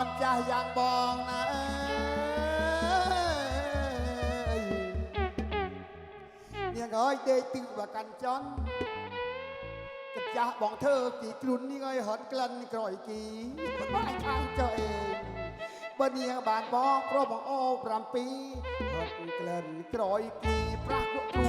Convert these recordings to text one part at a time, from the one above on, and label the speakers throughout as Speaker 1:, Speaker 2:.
Speaker 1: កញ្ចាស់យ៉ាងបងណាអើយនាងអើយដេកទឹកបកាន់ចន់កញ្ចាស់បងធ្វើពីខ្លួននាងអើយហត់ក្លិនក្រោយគីបាយខាងចុះអេងបើនាងបានបងប្រុសបងអូ7ហត់ក្លិនក្រោយគីប្រាស់ពួក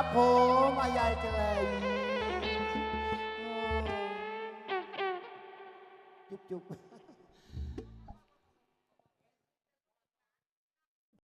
Speaker 1: ครับผมอายายเจริญจุ๊บจุ๊บ